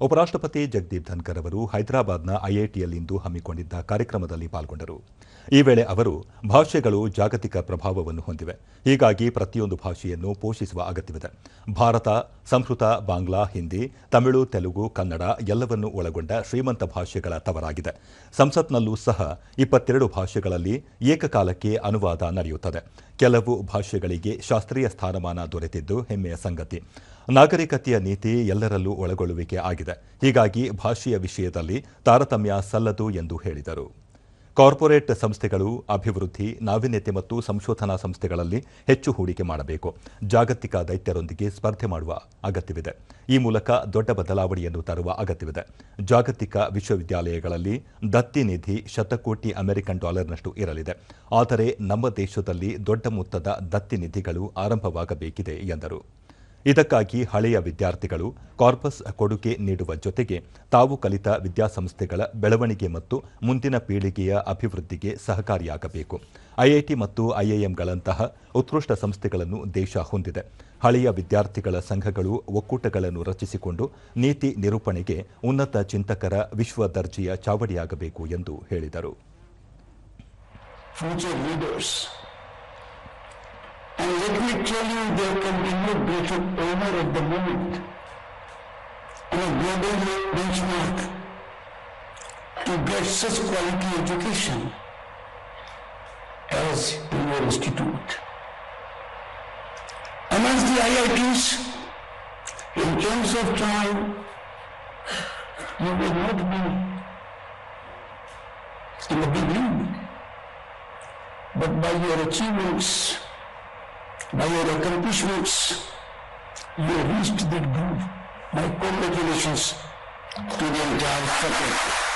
ಉಪರಾಷ್ಟಪತಿ ಜಗದೀಪ್ ಧನ್ಕರ್ ಅವರು ಹೈದರಾಬಾದ್ನ ಐಐಟಿಯಲ್ಲಿಂದು ಹಮ್ಮಿಕೊಂಡಿದ್ದ ಕಾರ್ಯಕ್ರಮದಲ್ಲಿ ಪಾಲ್ಗೊಂಡರು. ಈ ವೇಳೆ ಅವರು ಭಾಷೆಗಳು ಜಾಗತಿಕ ಪ್ರಭಾವವನ್ನು ಹೊಂದಿವೆ. ಹೀಗಾಗಿ ಪ್ರತಿಯೊಂದು ಭಾಷೆಯನ್ನು ಪೋಷಿಸುವ ಅಗತ್ಯವಿದೆ. ಭಾರತ, ಸಂಸ್ಕೃತ, ಬಾಂಗ್ಲಾ, ಹಿಂದಿ, ತಮಿಳು, ತೆಲುಗು, ಕನ್ನಡ ಎಲ್ಲವನ್ನೂ ಒಳಗೊಂಡ ಶ್ರೀಮಂತ ಭಾಷೆಗಳ ತವರಾಗಿದೆ. ಸಂಸತ್ನಲ್ಲೂ ಸಹ ಇಪ್ಪತ್ತೆರಡು ಭಾಷೆಗಳಲ್ಲಿ ಏಕಕಾಲಕ್ಕೆ ಅನುವಾದ ನಡೆಯುತ್ತದೆ. ಕೆಲವು ಭಾಷೆಗಳಿಗೆ ಶಾಸ್ತ್ರೀಯ ಸ್ಥಾನಮಾನ ದೊರೆತಿದ್ದು ಹೆಮ್ಮೆಯ ಸಂಗತಿ. ನಾಗರಿಕತೆಯ ನೀತಿ ಎಲ್ಲರಲ್ಲೂ ಒಳಗೊಳ್ಳುವಿಕೆ ಆಗಿದೆ. ಹೀಗಾಗಿ ಭಾಷೆಯ ವಿಷಯದಲ್ಲಿ ತಾರತಮ್ಯ ಸಲ್ಲದು ಎಂದು ಹೇಳಿದರು. ಕಾರ್ಪೊರೇಟ್ ಸಂಸ್ಥೆಗಳು, ಅಭಿವೃದ್ಧಿ, ನಾವೀನ್ಯತೆ ಮತ್ತು ಸಂಶೋಧನಾ ಸಂಸ್ಥೆಗಳಲ್ಲಿ ಹೆಚ್ಚು ಹೂಡಿಕೆ ಮಾಡಬೇಕು. ಜಾಗತಿಕ ದೈತ್ಯರೊಂದಿಗೆ ಸ್ಪರ್ಧೆ ಮಾಡುವ ಅಗತ್ಯವಿದೆ. ಈ ಮೂಲಕ ದೊಡ್ಡ ಬದಲಾವಣೆಯನ್ನು ತರುವ ಅಗತ್ಯವಿದೆ. ಜಾಗತಿಕ ವಿಶ್ವವಿದ್ಯಾಲಯಗಳಲ್ಲಿ ದತ್ತಿ ನಿಧಿ ಶತಕೋಟಿ ಅಮೆರಿಕನ್ ಡಾಲರ್ನಷ್ಟು ಇರಲಿದೆ. ಆದರೆ ನಮ್ಮ ದೇಶದಲ್ಲಿ ದೊಡ್ಡ ಮೊತ್ತದ ದತ್ತಿ ನಿಧಿಗಳು ಆರಂಭವಾಗಬೇಕಿದೆ ಎಂದರು. ಇದಕ್ಕಾಗಿ ಹಳೆಯ ವಿದ್ಯಾರ್ಥಿಗಳು ಕಾರ್ಪಸ್ ಕೊಡುಗೆ ನೀಡುವ ಜೊತೆಗೆ ತಾವು ಕಲಿತ ವಿದ್ಯಾಸಂಸ್ಥೆಗಳ ಬೆಳವಣಿಗೆ ಮತ್ತು ಮುಂದಿನ ಪೀಳಿಗೆಯ ಅಭಿವೃದ್ಧಿಗೆ ಸಹಕಾರಿಯಾಗಬೇಕು. ಐಐಟಿ ಮತ್ತು ಐಐಎಂಗಳಂತಹ ಉತ್ಕೃಷ್ಟ ಸಂಸ್ಥೆಗಳನ್ನು ದೇಶ ಹೊಂದಿದೆ. ಹಳೆಯ ವಿದ್ಯಾರ್ಥಿಗಳ ಸಂಘಗಳು ಒಕ್ಕೂಟಗಳನ್ನು ರಚಿಸಿಕೊಂಡು ನೀತಿ ನಿರೂಪಣೆಗೆ ಉನ್ನತ ಚಿಂತಕರ ವಿಶ್ವ ದರ್ಜೆಯ ಚಾವಡಿಯಾಗಬೇಕು ಎಂದು ಹೇಳಿದರು. Let me tell you, there can be no greater honor at the moment on a global benchmark to get such quality education as in your institute. Amongst the IITs, in terms of time, you will not be in the beginning, but by your achievements, by your accomplishments, you have reached that groove. My congratulations to the entire faculty.